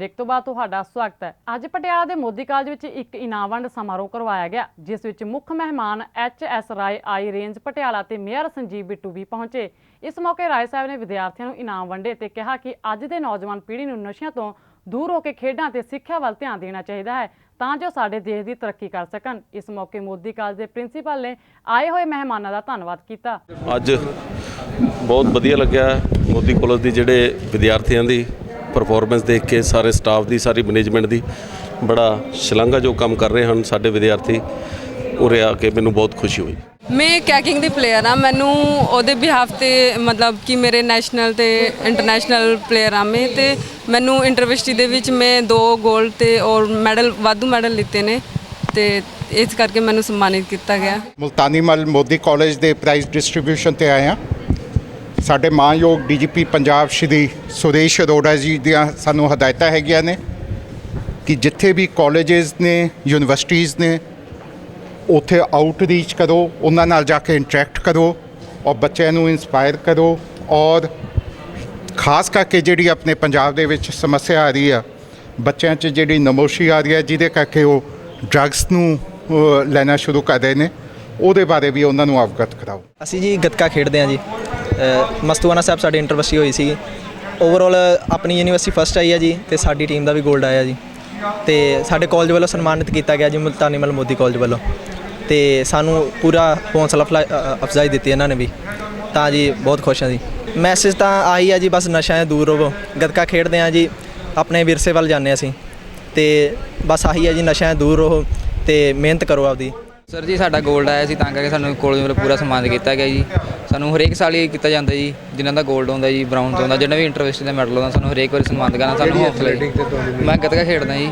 Break ਤੋਂ ਬਾਅਦ ਤੁਹਾਡਾ ਸਵਾਗਤ ਹੈ। ਅੱਜ ਪਟਿਆਲਾ ਦੇ ਮੋਦੀ ਕਾਲਜ ਵਿੱਚ ਇੱਕ ਇਨਾਮ ਵੰਡ ਸਮਾਰੋਹ ਕਰਵਾਇਆ ਗਿਆ, ਜਿਸ ਵਿੱਚ ਮੁੱਖ ਮਹਿਮਾਨ H S Rai I range Patiala ਤੇ ਮੇਅਰ ਸੰਜੀਵ ਬਿੱਟੂ ਵੀ ਪਹੁੰਚੇ। ਇਸ ਮੌਕੇ ਰਾਏ ਸਾਹਿਬ ਨੇ ਵਿਦਿਆਰਥੀਆਂ ਨੂੰ ਇਨਾਮ ਵੰਡੇ ਤੇ ਕਿਹਾ ਕਿ ਅੱਜ ਦੇ ਨੌਜਵਾਨ ਪੀੜ੍ਹੀ ਨੂੰ ਨਸ਼ਿਆਂ ਤੋਂ ਦੂਰ ਹੋ ਕੇ ਖੇਡਾਂ ਤੇ ਸਿੱਖਿਆ ਵੱਲ ਧਿਆਨ ਦੇਣਾ ਚਾਹੀਦਾ ਹੈ, ਤਾਂ ਜੋ ਸਾਡੇ ਦੇਸ਼ ਦੀ ਤਰੱਕੀ ਕਰ ਸਕਣ। ਇਸ ਮੌਕੇ ਮੋਦੀ ਕਾਲਜ ਦੇ ਪ੍ਰਿੰਸੀਪਲ ਨੇ ਆਏ ਹੋਏ ਮਹਿਮਾਨਾਂ ਦਾ ਧੰਨਵਾਦ ਕੀਤਾ। ਅੱਜ ਬਹੁਤ ਵਧੀਆ ਲੱਗਿਆ ਮੋਦੀ ਕਾਲਜ ਦੀ ਜਿਹੜੇ ਵਿਦਿਆਰਥੀਆਂ ਦੀ ਪਰਫਾਰਮੈਂਸ ਦੇਖ ਕੇ ਸਾਰੇ ਸਟਾਫ ਦੀ ਸਾਰੀ ਮੈਨੇਜਮੈਂਟ ਦੀ ਬੜਾ ਸ਼ਲਾਘਾ ਜੋ ਕੰਮ ਕਰ ਰਹੇ ਹਨ ਸਾਡੇ ਵਿਦਿਆਰਥੀ। ਉਰੇ ਆ ਕੇ ਮੈਨੂੰ ਬਹੁਤ ਖੁਸ਼ੀ ਹੋਈ। ਮੈਂ ਕੈਕਿੰਗ ਦੀ ਪਲੇਅਰ ਆ ਮੈਨੂੰ ਉਹਦੇ ਬਿਹਾਫ ਤੇ ਮਤਲਬ ਕਿ ਮੇਰੇ ਨੈਸ਼ਨਲ ਤੇ ਇੰਟਰਨੈਸ਼ਨਲ ਪਲੇਅਰ ਆ ਮੈਂ ਤੇ ਮੈਨੂੰ ਇੰਟਰਵਿਸਟੀ ਦੇ ਵਿੱਚ ਮੈਂ ਦੋ 골ਡ ਤੇ ਔਰ ਮੈਡਲ ਵਾਧੂ ਮੈਡਲ ਲਿੱਤੇ ਨੇ ਤੇ ਇਸ ਕਰਕੇ ਮੈਨੂੰ ਸਨਮਾਨਿਤ ਕੀਤਾ ਗਿਆ। ਮੁਲਤਾਨੀ ਮਲ ਮੋਦੀ ਕਾਲਜ ਦੇ ਪ੍ਰਾਈਜ਼ ਡਿਸਟ੍ਰੀਬਿਊਸ਼ਨ ਤੇ ਆਏ ਹਾਂ। ਸਾਡੇ ਮਾਨਯੋਗ ਡੀਜੀਪੀ ਪੰਜਾਬ ਸ਼੍ਰੀ ਸੁਰੇਸ਼ ਅਰੋੜਾ ਜੀ ਦੀਆਂ ਸਾਨੂੰ ਹਦਾਇਤਾਂ ਹੈਗੀਆਂ ਨੇ ਕਿ ਜਿੱਥੇ ਵੀ ਕਾਲਜਸ ਨੇ ਯੂਨੀਵਰਸਿਟੀਆਂ ਨੇ, ਉੱਥੇ ਆਊਟਰੀਚ ਕਰੋ, ਉਹਨਾਂ ਨਾਲ ਜਾ ਕੇ ਇੰਟਰੈਕਟ ਕਰੋ ਔਰ ਬੱਚਿਆਂ ਨੂੰ ਇਨਸਪਾਇਰ ਕਰੋ ਔਰ ਖਾਸ ਕਰਕੇ ਜਿਹੜੀ ਆਪਣੇ ਪੰਜਾਬ ਦੇ ਵਿੱਚ ਸਮੱਸਿਆ ਆ ਰਹੀ ਆ, ਬੱਚਿਆਂ 'ਚ ਜਿਹੜੀ ਨਮੋਸ਼ੀ ਆ ਰਹੀ ਹੈ ਜਿਹਦੇ ਕਰਕੇ ਉਹ ਡਰੱਗਸ ਨੂੰ ਲੈਣਾ ਸ਼ੁਰੂ ਕਰ ਰਹੇ ਨੇ, ਉਹਦੇ ਬਾਰੇ ਵੀ ਉਹਨਾਂ ਨੂੰ ਅਵਗਤ ਕਰਾਓ। ਅਸੀਂ ਜੀ ਗੱਤਕਾ ਖੇਡਦੇ ਹਾਂ ਜੀ। ਮਸਤੂਆਨਾ ਸਾਹਿਬ ਸਾਡੀ ਇੰਟਰਵਿਊ ਹੋਈ ਸੀ ਓਵਰਆਲ ਆਪਣੀ ਯੂਨੀਵਰਸਿਟੀ ਫਸਟ ਆਈ ਹੈ ਜੀ ਤੇ ਸਾਡੀ ਟੀਮ ਦਾ ਵੀ 골ਡ ਆਇਆ ਜੀ। ਤੇ ਸਾਡੇ ਕਾਲਜ ਵੱਲੋਂ ਸਨਮਾਨਿਤ ਕੀਤਾ ਗਿਆ ਜੀ ਮੁਲਤਾਨੀ ਮਲ ਮੋਦੀ ਕਾਲਜ ਵੱਲੋਂ। ਤੇ ਸਾਨੂੰ ਪੂਰਾ ਹੌਸਲਾ ਅਫਲਾ- ਅਫਜ਼ਾਈ ਦਿੱਤੀ ਇਹਨਾਂ ਨੇ ਵੀ। ਤਾਂ ਜੀ ਬਹੁਤ ਖੁਸ਼ ਹਾਂ ਜੀ। ਮੈਸੇਜ ਤਾਂ ਆਈ ਆ ਜੀ, ਬਸ ਨਸ਼ਿਆਂ ਤੋਂ ਦੂਰ ਰਹੋ। ਗੱਤਕਾ ਖੇਡਦੇ ਹਾਂ ਜੀ, ਆਪਣੇ ਵਿਰਸੇ ਵੱਲ ਜਾਂਦੇ ਹਾਂ ਅਸੀਂ। ਤੇ ਬਸ ਆਹੀ ਹੈ ਜੀ, ਨਸ਼ਿਆਂ ਤੋਂ ਦੂਰ ਰਹੋ ਤੇ ਮਿਹਨਤ ਕਰੋ ਆਪਦੀ। ਸਰ ਜੀ, ਸਾਡਾ 골ਡ ਆਇਆ ਸੀ, ਤਾਂ ਕਰਕੇ ਸਾਨੂੰ ਕਾਲਜ ਵੱਲੋਂ ਪੂਰਾ ਸਨਮਾਨਿਤ ਕੀਤਾ ਗਿਆ ਜੀ। ਸਾਨੂੰ ਹਰੇਕ ਸਾਲ ਹੀ ਕੀਤਾ ਜਾਂਦਾ ਜੀ ਜਿਨ੍ਹਾਂ ਦਾ 골ਡ ਆਉਂਦਾ ਜੀ ਬ੍ਰਾਊਨ ਆਉਂਦਾ ਜਿਹੜਾ ਵੀ ਇੰਟਰਵਿਸਟ ਦਾ ਮੈਡਲ ਆਉਂਦਾ ਸਾਨੂੰ ਹਰੇਕ ਵਾਰੀ ਸਨਮਾਨਿਤ ਕਰਨਾ ਸਾਨੂੰ ਹੌਸਲਾ ਜੀ ਮੈਂ ਗੱਤਕਾ ਖੇਡਦਾ ਜੀ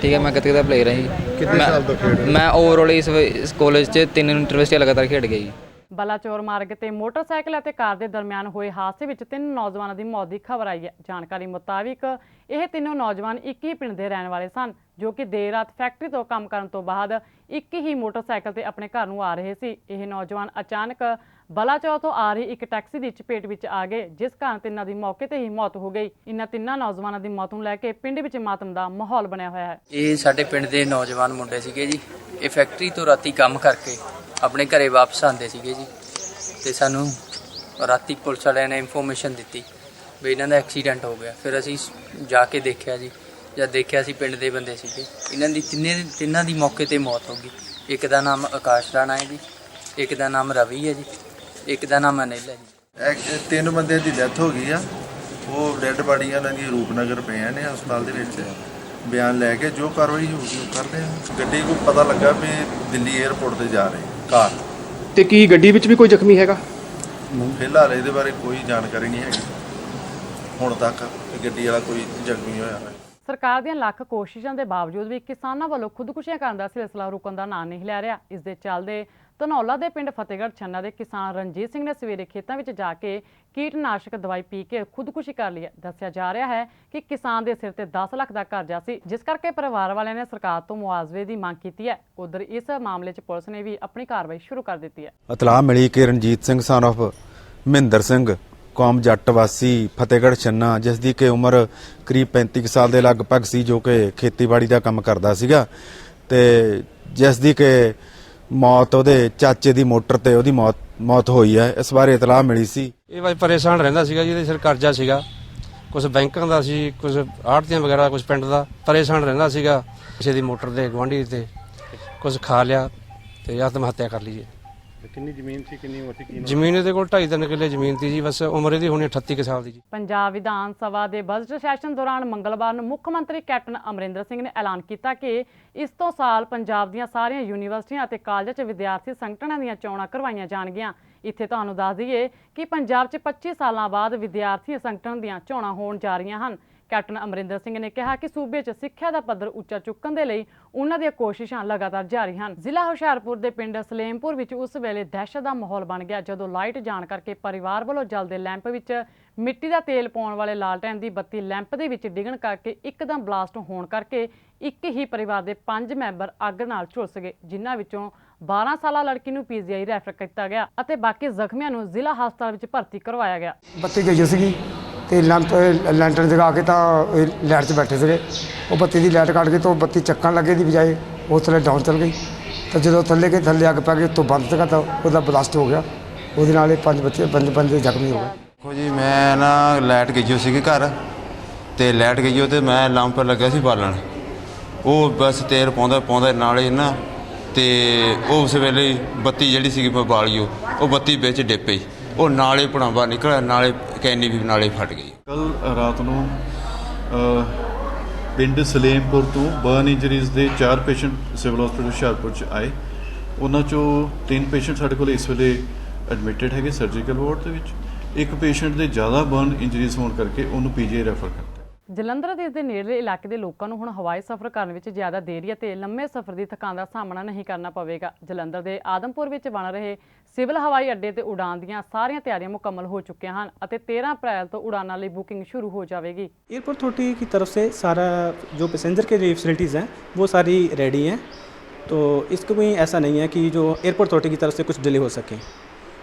ਠੀਕ ਹੈ ਮੈਂ ਗੱਤਕੇ ਦਾ ਪਲੇਅਰ ਹਾਂ ਜੀ। ਕਿੰਨੇ ਸਾਲ ਤੋਂ ਖੇਡ ਮੈਂ ਓਵਰਆਲ ਇਸ ਇਸ ਕਾਲਜ 'ਚ ਤਿੰਨ ਇੰਟਰਵਿਸਟ ਲਗਾਤਾਰ ਖੇਡ ਗਿਆ ਜੀ। ਬਲਾਚੌਰ ਮਾਰਗ ਤੇ ਮੋਟਰਸਾਈਕਲ ਅਤੇ ਕਾਰ ਦੇ ਦਰਮਿਆਨ ਹੋਏ ਹਾਦਸੇ ਵਿੱਚ ਤਿੰਨ ਨੌਜਵਾਨਾਂ ਦੀ ਮੌਤ ਦੀ ਖਬਰ ਆਈ ਹੈ। ਜਾਣਕਾਰੀ ਮੁਤਾਬਿਕ ਇਹ ਤਿੰਨੋਂ ਨੌਜਵਾਨ ਇੱਕ ਹੀ ਪਿੰਡ ਦੇ ਰਹਿਣ ਵਾਲੇ ਸਨ ਜੋ ਕਿ ਦੇਰ ਰਾਤ ਫੈਕਟਰੀ ਤੋਂ ਕੰਮ ਕਰਨ ਤੋਂ ਬਾਅਦ ਇੱਕ ਹੀ ਮੋਟਰਸਾਈਕਲ ਤੇ ਆਪਣੇ ਘਰ ਨੂੰ ਆ ਰਹੇ ਸੀ। ਇਹ ਨੌਜਵਾਨ ਅਚਾਨਕ ਬਲਾਚੌਰ ਤੋਂ ਆ ਰਹੀ ਇੱਕ ਟੈਕਸੀ ਦੀ ਚਪੇਟ ਵਿੱਚ ਆ ਗਏ, ਜਿਸ ਕਾਰਨ ਤਿੰਨਾਂ ਦੀ ਮੌਕੇ ਤੇ ਹੀ ਮੌਤ ਹੋ ਗਈ। ਇਹਨਾਂ ਤਿੰਨਾਂ ਨੌਜਵਾਨਾਂ ਦੀ ਮੌਤ ਨੂੰ ਲੈ ਕੇ ਪਿੰਡ ਵਿੱਚ ਮਾਤਮ ਦਾ ਮਾਹੌਲ ਬਣਿਆ ਹੋਇਆ ਹੈ। ਇਹ ਸਾਡੇ ਪਿੰਡ ਦੇ ਨੌਜਵਾਨ ਮੁੰਡੇ ਸੀਗੇ ਜੀ। ਇਹ ਫੈਕਟਰੀ ਤੋਂ ਰਾਤੀ ਕੰਮ ਕਰਕੇ ਆਪਣੇ ਘਰੇ ਵਾਪਸ ਆਉਂਦੇ ਸੀਗੇ ਜੀ। ਤੇ ਸਾਨੂੰ ਰਾਤੀ ਪੁਲਿਸ ਵਾਲਿਆਂ ਨੇ ਇਨਫੋਰਮੇਸ਼ਨ ਦਿੱਤੀ ਵੀ ਇਹਨਾਂ ਦਾ ਐਕਸੀਡੈਂਟ ਹੋ ਗਿਆ। ਫਿਰ ਅਸੀਂ ਜਾ ਕੇ ਦੇਖਿਆ ਜੀ ਜਦ ਦੇਖਿਆ ਸੀ ਪਿੰਡ ਦੇ ਬੰਦੇ ਸੀਗੇ। ਇਹਨਾਂ ਦੀ ਤਿੰਨੇ, ਤਿੰਨਾਂ ਦੀ ਮੌਕੇ ਤੇ ਮੌਤ ਹੋ ਗਈ। ਇੱਕ ਦਾ ਨਾਮ ਆਕਾਸ਼ ਰਾਣਾ ਹੈ ਜੀ, ਇੱਕ ਦਾ ਨਾਮ ਰਵੀ ਹੈ ਜੀ। ਇੱਕ ਦਾ ਨਾਮ ਅਨਿਲ ਹੈ ਜੀ। ਐਕ- ਤਿੰਨ ਬੰਦਿਆਂ ਦੀ ਡੈਥ ਹੋ ਗਈ ਆ। ਉਹ ਡੈੱਡ ਬਾਡੀਆਂ ਉਹਨਾਂ ਦੀਆਂ ਰੂਪਨਗਰ ਪਈਆਂ ਨੇ ਹਸਪਤਾਲ ਦੇ ਵਿੱਚ। ਬਿਆਨ ਲੈ ਕੇ ਜੋ ਕਾਰਵਾਈ ਹੋਊਗੀ ਉਹ ਕਰਦੇ ਆ। ਗੱਡੀ ਨੂੰ ਪਤਾ ਲੱਗਾ ਵੀ ਦਿੱਲੀ 에ਅਰਪੋਰਟ ਤੇ ਜਾ ਰਹੀ ਕਾਰ। ਤੇ ਕੀ ਗੱਡੀ ਵਿੱਚ ਵੀ ਕੋਈ ਜ਼ਖਮੀ ਹੈਗਾ? ਫਿਲਹਾਲ ਇਹਦੇ ਬਾਰੇ ਕੋਈ ਜਾਣਕਾਰੀ ਨਹੀਂ ਹੈਗੀ। ਹੁਣ ਤੱਕ ਗੱਡੀ ਵਾਲਾ ਕੋਈ ਜ਼ਖਮੀ ਹੋਇਆ ਹੈ ਸਰਕਾਰ ਦੀਆਂ ਲੱਖ ਕੋਸ਼ਿਸ਼ਾਂ ਦੇ ਬਾਵਜੂਦ ਵੀ ਕਿਸਾਨਾਂ ਵੱਲੋਂ ਖੁਦਕੁਸ਼ੀਆਂ ਕਰਨ ਦਾ ਸਿਲਸਿਲਾ ਰੁਕਣ ਦਾ ਨਾਂ ਨਹੀਂ ਲੈ ਰਿਹਾ। ਇਸ ਦੇ ਚੱਲਦੇ ਧਨੌਲਾ ਦੇ ਪਿੰਡ ਫਤਿਹਗੜ੍ਹ ਛੰਨਾ ਦੇ ਕਿਸਾਨ ਰਣਜੀਤ ਸਿੰਘ ਨੇ ਸਵੇਰੇ ਖੇਤਾਂ ਵਿੱਚ ਜਾ ਕੇ ਕੀਟਨਾਸ਼ਕ ਦਵਾਈ ਪੀ ਕੇ ਖੁਦਕੁਸ਼ੀ ਕਰ ਲਈ ਹੈ। ਦੱਸਿਆ ਜਾ ਰਿਹਾ ਹੈ ਕਿ ਕਿਸਾਨ ਦੇ ਸਿਰ ਤੇ 10 ਲੱਖ ਦਾ ਕਰਜ਼ਾ ਸੀ, ਜਿਸ ਕਰਕੇ ਪਰਿਵਾਰ ਵਾਲਿਆਂ ਨੇ ਸਰਕਾਰ ਤੋਂ ਮੁਆਵਜ਼ੇ ਦੀ ਮੰਗ ਕੀਤੀ ਹੈ। ਉਧਰ ਇਸ ਮਾਮਲੇ 'ਚ ਪੁਲਿਸ ਨੇ ਵੀ ਆਪਣੀ ਕਾਰਵਾਈ ਸ਼ੁਰੂ ਕਰ ਦਿੱਤੀ ਹੈ। ਇਤਲਾਹ ਮਿਲੀ ਕਿ ਰਣਜੀਤ ਸਿੰਘ ਸਨ of ਮਹਿੰਦਰ ਸਿੰਘ ਕੌਮ ਜੱਟ ਵਾਸੀ ਫਤਿਹਗੜ੍ਹ ਛੰਨਾ ਜਿਸ ਦੀ ਕਿ ਉਮਰ ਕਰੀਬ 35 ਕੁ ਸਾਲ ਦੇ ਲਗਭਗ ਸੀ, ਜੋ ਕਿ ਖੇਤੀਬਾੜੀ ਦਾ ਕੰਮ ਕਰਦਾ ਸੀਗਾ ਤੇ ਜਿਸ ਦੀ ਕਿ ਮੌਤ ਉਹਦੇ ਚਾਚੇ ਦੀ ਮੋਟਰ ਤੇ ਉਹਦੀ ਮੌਤ ਮੌਤ ਹੋਈ ਹੈ। ਇਸ ਬਾਰੇ ਇਤਲਾਹ ਮਿਲੀ ਸੀ। ਇਹ ਬਾਈ ਪਰੇਸ਼ਾਨ ਰਹਿੰਦਾ ਸੀਗਾ ਜਿਹਦੇ ਸਿਰ ਕਰਜ਼ਾ ਸੀਗਾ। ਕੁਝ ਬੈਂਕਾਂ ਦਾ ਸੀ ਕੁਝ ਆੜਤੀਆਂ ਵਗੈਰਾ ਕੁਝ ਪਿੰਡ ਦਾ ਪਰੇਸ਼ਾਨ ਰਹਿੰਦਾ ਸੀਗਾ। ਕਿਸੇ ਦੀ ਮੋਟਰ ਦੇ ਗਵਾਂਢੀ ਤੇ ਕੁਝ ਖਾ ਲਿਆ ਤੇ ਆਤਮ ਹੱਤਿਆ ਕਰ ਲਈ ਜੀ। ਕਿੰਨੀ ਜ਼ਮੀਨ ਸੀ ਕਿੰਨੀ ਉਮਰ ਸੀ ਜ਼ਮੀਨ ਇਹਦੇ ਕੋਲ 2.5 ਕਿੱਲੇ ਜ਼ਮੀਨ ਸੀ ਜੀ ਬਸ ਉਮਰ ਇਹਦੀ ਹੋਣੀ 38 ਕੁ ਸਾਲ ਦੀ ਜੀ। ਪੰਜਾਬ ਵਿਧਾਨ ਸਭਾ ਦੇ ਬਜਟ ਸੈਸ਼ਨ ਦੌਰਾਨ ਮੰਗਲਵਾਰ ਨੂੰ ਮੁੱਖ ਮੰਤਰੀ ਕੈਪਟਨ ਅਮਰਿੰਦਰ ਸਿੰਘ ਨੇ ਐਲਾਨ ਕੀਤਾ ਕਿ ਇਸ ਤੋਂ ਸਾਲ ਪੰਜਾਬ ਦੀਆਂ ਸਾਰੀਆਂ ਯੂਨੀਵਰਸਿਟੀਆਂ ਅਤੇ ਕਾਲਜਾਂ 'ਚ ਵਿਦਿਆਰਥੀ ਸੰਗਠਨਾਂ ਦੀਆਂ ਚੋਣਾਂ ਕਰਵਾਈਆਂ ਜਾਣਗੀਆਂ। ਇੱਥੇ ਤੁਹਾਨੂੰ ਦੱਸ ਦਈਏ ਕਿ ਪੰਜਾਬ 'ਚ 25 ਸਾਲਾਂ ਬਾਅਦ ਵਿਦਿਆਰਥੀ ਸੰਗਠਨ ਦੀਆਂ ਚੋਣਾਂ ਹੋਣ ਜਾ ਰਹੀਆਂ ਹਨ। ਕੈਪਟਨ ਅਮਰਿੰਦਰ ਸਿੰਘ ਨੇ ਕਿਹਾ ਕਿ ਸੂਬੇ 'ਚ ਸਿੱਖਿਆ ਦਾ ਪੱਧਰ ਉੱਚਾ ਚੁੱਕਣ ਦੇ ਲਈ ਉਹਨਾਂ ਦੀਆਂ ਕੋਸ਼ਿਸ਼ਾਂ ਲਗਾਤਾਰ ਜਾਰੀ ਹਨ। ਜ਼ਿਲ੍ਹਾ ਹੁਸ਼ਿਆਰਪੁਰ ਦੇ ਪਿੰਡ ਸਲੇਮਪੁਰ ਵਿੱਚ ਉਸ ਵੇਲੇ ਦਹਿਸ਼ਤ ਦਾ ਮਾਹੌਲ ਬਣ ਗਿਆ ਜਦੋਂ ਲਾਈਟ ਜਾਣ ਕਰਕੇ ਪਰਿਵਾਰ ਵੱਲੋਂ ਜਲਦੇ ਲੈਂਪ ਵਿੱਚ ਮਿੱਟੀ ਦਾ ਤੇਲ ਪਾਉਣ ਵਾਲੇ ਲਾਲਟੈਨ ਦੀ ਬੱਤੀ ਲੈਂਪ ਦੇ ਵਿੱਚ ਡਿੱਗਣ ਕਰਕੇ ਇੱਕਦਮ ਬਲਾਸਟ ਹੋਣ ਕਰਕੇ ਇੱਕ ਹੀ ਪਰਿਵਾਰ ਦੇ ਪੰਜ ਮੈਂਬਰ ਅੱਗ ਨਾਲ ਝੁਲਸ ਗਏ, ਜਿਨ੍ਹਾਂ ਵਿੱਚੋਂ 12 ਸਾਲਾ ਲੜਕੀ ਨੂੰ ਪੀਜੀਆਈ ਰੈਫਰ ਕੀਤਾ ਗਿਆ ਅਤੇ ਬਾਕੀ ਜ਼ਖਮੀਆਂ ਨੂੰ ਜ਼ਿਲ੍ਹਾ ਹਸਪਤਾਲ ਵਿੱਚ ਭਰਤੀ ਕਰਵਾਇਆ ਗਿਆ। ਬੱਤੀ ਗਈ ਸੀਗੀ। ਤੇ ਲੰਪ ਲੈਂਟਰ ਜਗਾ ਕੇ ਤਾਂ ਇਹ ਲਾਈਟ 'ਚ ਬੈਠੇ ਸੀਗੇ। ਉਹ ਬੱਤੀ ਦੀ ਲਾਈਟ ਕੱਟ ਕੇ ਤੋਂ ਬੱਤੀ ਚੱਕਣ ਲੱਗੇ ਦੀ ਬਜਾਏ ਉਹ ਥੱਲੇ ਡਾਊਨ ਚੱਲ ਗਈ। ਤਾਂ ਜਦੋਂ ਥੱਲੇ ਕੇ ਥੱਲੇ ਅੱਗ ਪੈ ਗਈ ਤੋਂ ਬੰਦ ਸੀਗਾ ਤਾਂ ਉਹਦਾ ਬਲਾਸਟ ਹੋ ਗਿਆ। ਉਹਦੇ ਨਾਲ ਇਹ ਪੰਜ ਬੱਚੇ, ਪੰਜ ਬੰਦੇ ਜ਼ਖਮੀ ਹੋ ਗਏ। ਦੇਖੋ ਜੀ, ਮੈਂ ਨਾ ਲਾਈਟ ਗਈ ਹੋਈ ਸੀਗੀ ਘਰ ਤੇ ਲਾਈਟ ਗਈ ਉਹ ਤੇ ਮੈਂ ਲੰਪ ਲੱਗਿਆ ਸੀ ਬਾਲਣ। ਉਹ ਬਸ ਤੇਲ ਪਾਉਂਦਾ ਪਾਉਂਦਾ ਨਾਲ ਹੀ ਨਾ ਤੇ ਉਹ ਉਸ ਵੇਲੇ ਬੱਤੀ ਜਿਹੜੀ ਸੀਗੀ ਮੈਂ ਬਾਲੀ ਉਹ ਉਹ ਬੱਤੀ ਵਿੱਚ ਡਿੱਪ ਪਈ। ਉਹ ਨਾਲੇ ਭਣਾਵਾ ਨਿਕਲਿਆ, ਨਾਲੇ ਕੈਨੀ ਵੀ ਨਾਲੇ ਫਟ ਗਈ। ਕੱਲ ਰਾਤ ਨੂੰ ਪਿੰਡ ਸਲੇਮਪੁਰ ਤੋਂ ਬਰਨ ਇੰਜਰੀਜ਼ ਦੇ ਚਾਰ ਪੇਸ਼ੈਂਟ ਸਿਵਲ ਹਸਪੀਟਲ ਹੁਸ਼ਿਆਰਪੁਰ ਚ ਆਏ। ਉਹਨਾਂ ਚੋਂ ਤਿੰਨ ਪੇਸ਼ੈਂਟ ਸਾਡੇ ਕੋਲ ਇਸ ਵੇਲੇ ਐਡਮਿਟਡ ਹੈਗੇ ਸਰਜੀਕਲ ਵਾਰਡ ਦੇ ਵਿੱਚ। ਇੱਕ ਪੇਸ਼ੈਂਟ ਦੇ ਜ਼ਿਆਦਾ ਬਰਨ ਇੰਜਰੀਜ਼ ਹੋਣ ਕਰਕੇ ਉਹਨੂੰ ਪੀਜੀਆਈ ਰੈਫਰ ਕਰਤਾ। ਜਲੰਧਰ ਦੇ ਇਸ ਦੇ ਨੇੜਲੇ ਇਲਾਕੇ ਦੇ ਲੋਕਾਂ ਨੂੰ ਹੁਣ ਹਵਾਈ ਸਫ਼ਰ ਕਰਨ ਵਿੱਚ ਜ਼ਿਆਦਾ ਦੇਰੀ ਅਤੇ ਲੰਮੇ ਸਫ਼ਰ ਦੀ ਥਕਾਨ ਦਾ ਸਾਹਮਣਾ ਨਹੀਂ ਕਰਨਾ ਪਵੇਗਾ ਜਲੰਧਰ ਦੇ ਆਦਮਪੁਰ ਵਿੱਚ ਬਣ ਰਹੇ ਸਿਵਲ ਹਵਾਈ ਅੱਡੇ ਤੇ ਉਡਾਨ ਦੀਆਂ ਸਾਰੀਆਂ ਤਿਆਰੀਆਂ ਮੁਕੰਮਲ ਹੋ ਚੁੱਕੀਆਂ ਹਨ ਅਤੇ 13 ਅਪ੍ਰੈਲ ਤੋਂ ਉਡਾਨਾਂ ਲਈ ਬੁਕਿੰਗ ਸ਼ੁਰੂ ਹੋ ਜਾਵੇਗੀ एयरपोर्ट अथॉरिटी की तरफ से सारा जो पैसेंजर के लिए फैसिलिटीज़ हैं वो सारी रेडी हैं तो इसको कोई ऐसा नहीं है कि जो एयरपोर्ट अथॉरिटी की तरफ से कुछ डिले हो सके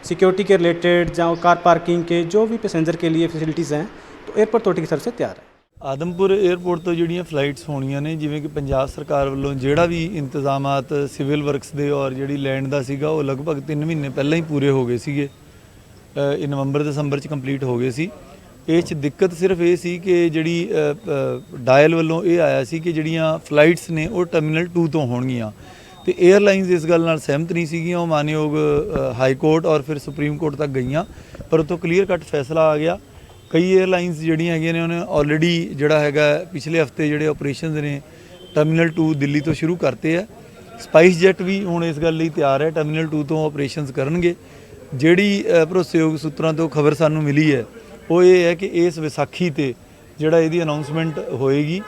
सिक्योरिटी के रिलेटेड या कार पार्किंग के जो भी पैसेंजर के लिए फैसिलिटीज़ हैं तो एयरपोर्ट अथॉरिटी की तरफ से तैयार है ਆਦਮਪੁਰ 에ਅਰਪੋਰਟ ਤੋਂ ਜਿਹੜੀਆਂ ਫਲਾਈਟਸ ਹੋਣੀਆਂ ਨੇ, ਜਿਵੇਂ ਕਿ ਪੰਜਾਬ ਸਰਕਾਰ ਵੱਲੋਂ ਜਿਹੜਾ ਵੀ ਇੰਤਜ਼ਾਮਾਤ ਸਿਵਲ ਵਰਕਸ ਦੇ ਔਰ ਜਿਹੜੀ ਲੈਂਡ ਦਾ ਸੀਗਾ, ਉਹ ਲਗਭਗ 3 ਮਹੀਨੇ ਪਹਿਲਾਂ ਹੀ ਪੂਰੇ ਹੋ ਗਏ ਸੀਗੇ। ਇਹ ਨਵੰਬਰ ਦਸੰਬਰ ਚ ਕੰਪਲੀਟ ਹੋ ਗਏ ਸੀ। ਇਹ ਚ ਦਿੱਕਤ ਸਿਰਫ ਇਹ ਸੀ ਕਿ ਜਿਹੜੀ ਡਾਇਲ ਵੱਲੋਂ ਇਹ ਆਇਆ ਸੀ ਕਿ ਜਿਹੜੀਆਂ ਫਲਾਈਟਸ ਨੇ, ਉਹ ਟਰਮੀਨਲ 2 ਤੋਂ ਹੋਣਗੀਆਂ। ਤੇ 에ਅਰਲਾਈਨਸ ਇਸ ਗੱਲ ਨਾਲ ਸਹਿਮਤ ਨਹੀਂ ਸੀਗੀਆਂ, ਉਹ ਮਾਨਯੋਗ ਹਾਈ ਕੋਰਟ ਔਰ ਫਿਰ ਸੁਪਰੀਮ ਕੋਰਟ ਤੱਕ ਗਈਆਂ। ਪਰ ਉਤੋਂ ਕਲੀਅਰ ਕੱਟ ਫੈਸਲਾ ਆ ਗਿਆ। ਕਈ 에ਅਰਲਾਈਨਸ ਜਿਹੜੀਆਂ ਹੈਗੀਆਂ ਨੇ, ਉਹਨੇ ਆਲਰੇਡੀ ਜਿਹੜਾ ਹੈਗਾ ਪਿਛਲੇ ਹਫ਼ਤੇ ਜਿਹੜੇ ਆਪਰੇਸ਼ਨਸ ਨੇ ਟਰਮੀਨਲ 2 ਦਿੱਲੀ ਤੋਂ ਸ਼ੁਰੂ ਕਰਤੇ ਆ। ਸਪਾਈਸ ਜੈਟ ਵੀ ਹੁਣ ਇਸ ਗੱਲ ਲਈ ਤਿਆਰ ਹੈ ਟਰਮੀਨਲ 2 ਤੋਂ ਆਪਰੇਸ਼ਨਸ ਕਰਨਗੇ। ਜਿਹੜੀ ਭਰੋਸੇਯੋਗ ਸੂਤਰਾਂ ਤੋਂ ਖਬਰ ਸਾਨੂੰ ਮਿਲੀ ਹੈ, ਉਹ ਇਹ ਹੈ ਕਿ ਇਸ ਵਿਸਾਖੀ ਤੇ ਜਿਹੜਾ ਇਹਦੀ ਅਨਾਉਂਸਮੈਂਟ ਹੋਏਗੀ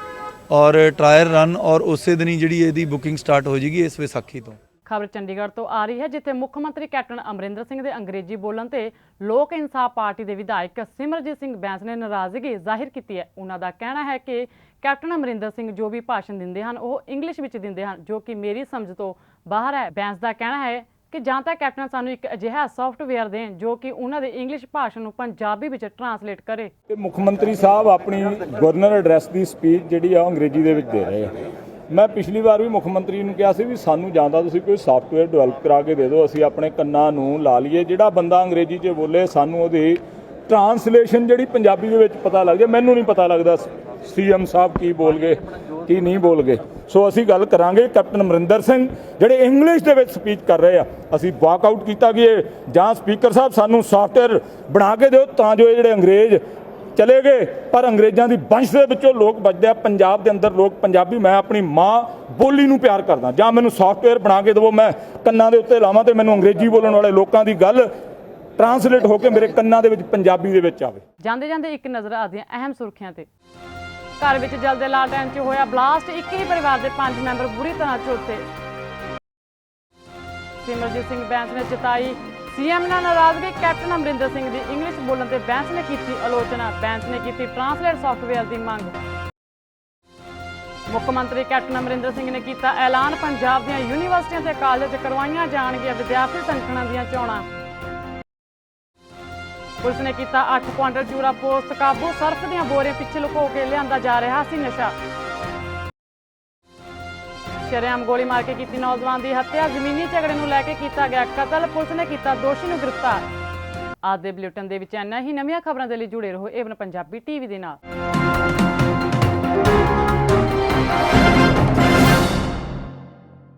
ਔਰ ਟ੍ਰਾਇਲ ਰਨ ਔਰ ਉਸੇ ਦਿਨ ਹੀ ਜਿਹੜੀ ਇਹਦੀ ਬੁਕਿੰਗ ਸਟਾਰਟ ਹੋ ਜਾਏਗੀ ਇਸ ਵਿਸਾਖੀ ਤੋਂ। ਖਬਰ ਚੰਡੀਗੜ੍ਹ ਤੋਂ ਆ ਰਹੀ ਹੈ, ਜਿੱਥੇ ਮੁੱਖ ਮੰਤਰੀ ਕੈਪਟਨ ਅਮਰਿੰਦਰ ਸਿੰਘ ਦੇ ਅੰਗਰੇਜ਼ੀ ਬੋਲਣ ਤੇ ਲੋਕ ਇਨਸਾਫ ਪਾਰਟੀ ਦੇ ਵਿਧਾਇਕ ਸਿਮਰਜੀਤ ਸਿੰਘ ਬੈਂਸ ਨੇ ਨਾਰਾਜ਼ਗੀ ਜ਼ਾਹਿਰ ਕੀਤੀ ਹੈ। ਉਹਨਾਂ ਦਾ ਕਹਿਣਾ ਹੈ ਕਿ ਕੈਪਟਨ ਅਮਰਿੰਦਰ ਸਿੰਘ ਜੋ ਵੀ ਭਾਸ਼ਣ ਦਿੰਦੇ ਹਨ, ਉਹ ਇੰਗਲਿਸ਼ ਵਿੱਚ ਦਿੰਦੇ ਹਨ, ਜੋ ਕਿ ਮੇਰੀ ਸਮਝ ਤੋਂ ਬਾਹਰ ਹੈ। ਬੈਂਸ ਦਾ ਕਹਿਣਾ ਹੈ ਕਿ ਜਾਂ ਤਾਂ ਕੈਪਟਨ ਸਾਨੂੰ ਇੱਕ ਅਜਿਹਾ ਸੌਫਟਵੇਅਰ ਦੇਣ ਜੋ ਕਿ ਉਹਨਾਂ ਦੇ ਇੰਗਲਿਸ਼ ਭਾਸ਼ਾ ਨੂੰ ਪੰਜਾਬੀ ਵਿੱਚ ਟਰਾਂਸਲੇਟ ਕਰੇ। ਤੇ ਮੁੱਖ ਮੰਤਰੀ ਸਾਹਿਬ ਆਪਣੀ ਗਵਰਨਰ ਐਡਰੈਸ ਦੀ ਸਪੀਚ ਜਿਹੜੀ ਆ ਉਹ ਅੰਗਰੇਜ਼ੀ ਦੇ ਵਿੱਚ ਦੇ ਰਹੇ ਆ। ਮੈਂ ਪਿਛਲੀ ਵਾਰ ਵੀ ਮੁੱਖ ਮੰਤਰੀ ਨੂੰ ਕਿਹਾ ਸੀ ਵੀ ਸਾਨੂੰ ਜਾਂ ਤਾਂ ਤੁਸੀਂ ਕੋਈ ਸੌਫਟਵੇਅਰ ਡਿਵੈਲਪ ਕਰਾ ਕੇ ਦੇ ਦਿਓ, ਅਸੀਂ ਆਪਣੇ ਕੰਨਾਂ ਨੂੰ ਲਾ ਲਈਏ। ਜਿਹੜਾ ਬੰਦਾ ਅੰਗਰੇਜ਼ੀ 'ਚ ਬੋਲੇ, ਸਾਨੂੰ ਉਹਦੀ ਟਰਾਂਸਲੇਸ਼ਨ ਜਿਹੜੀ ਪੰਜਾਬੀ ਦੇ ਵਿੱਚ ਪਤਾ ਲੱਗ ਜਾਏ, ਮੈਨੂੰ ਨਹੀਂ ਪਤਾ ਲੱਗਦਾ ਸੀਐਮ ਸਾਹਿਬ ਕੀ ਬੋਲ ਗਏ, ਕੀ ਨਹੀਂ ਬੋਲ ਗਏ। ਸੋ ਅਸੀਂ ਗੱਲ ਕਰਾਂਗੇ ਕੈਪਟਨ ਅਮਰਿੰਦਰ ਸਿੰਘ, ਜਿਹੜੇ ਇੰਗਲਿਸ਼ ਦੇ ਵਿੱਚ ਸਪੀਚ ਕਰ ਰਹੇ ਆ। ਅਸੀਂ ਵਾਕ ਆਊਟ ਕੀਤਾ ਕਿ ਜਾਂ ਸਪੀਕਰ ਸਾਹਿਬ ਸਾਨੂੰ ਸੌਫਟਵੇਅਰ ਬਣਾ ਕੇ ਦਿਓ, ਤਾਂ ਜੋ ਇਹ ਜਿਹੜੇ ਅੰਗਰੇਜ਼ ਚਲੇ ਗਏ। ਪਰ ਅੰਗਰੇਜ਼ਾਂ ਦੀ ਵੰਸ਼ ਦੇ ਵਿੱਚੋਂ ਲੋਕ ਬਚਦੇ ਆ। ਪੰਜਾਬ ਦੇ ਅੰਦਰ ਲੋਕ ਪੰਜਾਬੀ, ਮੈਂ ਆਪਣੀ ਮਾਂ ਬੋਲੀ ਨੂੰ ਪਿਆਰ ਕਰਦਾ। ਜਾਂ ਮੈਨੂੰ ਸੌਫਟਵੇਅਰ ਬਣਾ ਕੇ ਦਿਵੋ, ਮੈਂ ਕੰਨਾਂ ਦੇ ਉੱਤੇ ਲਾਵਾਂ ਤੇ ਮੈਨੂੰ ਅੰਗਰੇਜ਼ੀ ਬੋਲਣ ਵਾਲੇ ਲੋਕਾਂ ਦੀ ਗੱਲ ਟਰਾਂਸਲੇਟ ਹੋ ਕੇ ਮੇਰੇ ਕੰਨਾਂ ਦੇ ਵਿੱਚ ਪੰਜਾਬੀ ਦੇ ਵਿੱਚ ਆਵੇ। ਜਾਂਦੇ ਜਾਂਦੇ ਇੱਕ ਨਜ਼ਰ ਆਦੀਆਂ ਅਹਿਮ ਸੁਰਖੀਆਂ ਤੇ। ਘਰ ਵਿੱਚ ਜਲਦੇ ਲਾਲਟੈਨ 'ਚ ਹੋਇਆ ਬਲਾਸਟ। ਇੱਕ ਹੀ ਪਰਿਵਾਰ ਦੇ ਪੰਜ ਮੈਂਬਰ ਬੁਰੀ ਤਰ੍ਹਾਂ ਝੁਲਸੇ ਸਿਮਰਜੀਤ ਸਿੰਘ ਬੈਂਸ ਨੇ ਜਤਾਈ ਸੀਐਮ ਨਾਲ ਨਾਰਾਜ਼ਗੀ ਕੈਪਟਨ ਅਮਰਿੰਦਰ ਸਿੰਘ ਦੀ ਇੰਗਲਿਸ਼ ਬੋਲਣ ਤੇ ਬੈਂਸ ਨੇ ਕੀਤੀ ਆਲੋਚਨਾ। ਬੈਂਸ ਨੇ ਕੀਤੀ ਟਰਾਂਸਲੇਟ ਸੌਫਟਵੇਅਰ ਦੀ ਮੰਗ। ਮੁੱਖ ਮੰਤਰੀ ਕੈਪਟਨ ਅਮਰਿੰਦਰ ਸਿੰਘ ਨੇ ਕੀਤਾ ਐਲਾਨ। ਪੰਜਾਬ ਦੀਆਂ ਯੂਨੀਵਰਸਿਟੀਆਂ ਤੇ ਕਾਲਜ ਕਰਵਾਈਆਂ ਜਾਣਗੀਆਂ ਵਿਦਿਆਰਥੀ ਸੰਗਠਨਾਂ ਦੀਆਂ ਚੋਣਾਂ। ਪੁਲਿਸ ਨੇ ਕੀਤਾ 8 ਕੁਆਂਟਲ ਚੂਰਾ ਪੋਸਟ ਕਾਬੂ। ਸਰਫ ਦੀਆਂ ਬੋਰੀਆਂ ਪਿੱਛੇ ਲੁਕੋ ਕੇ ਲਿਆਂਦਾ ਜਾ ਰਿਹਾ ਸੀ ਨਸ਼ਾ। ਸ਼ਰੇਆਮ ਗੋਲੀ ਮਾਰ ਕੇ ਕੀਤੀ ਨੌਜਵਾਨ ਦੀ ਹੱਤਿਆ। ਜ਼ਮੀਨੀ ਝਗੜੇ ਨੂੰ ਲੈ ਕੇ ਕੀਤਾ ਗਿਆ ਕਤਲ। ਪੁਲਿਸ ਨੇ ਕੀਤਾ ਦੋਸ਼ੀ ਨੂੰ ਗ੍ਰਿਫਤਾਰ। ਅੱਜ ਦੇ ਬੁਲੇਟਿਨ ਦੇ ਵਿੱਚ ਇੰਨਾ ਹੀ। ਨਵੀਆਂ ਖਬਰਾਂ ਦੇ ਲਈ ਜੁੜੇ ਰਹੋ ਏਵਨ ਪੰਜਾਬੀ ਟੀਵੀ ਦੇ ਨਾਲ।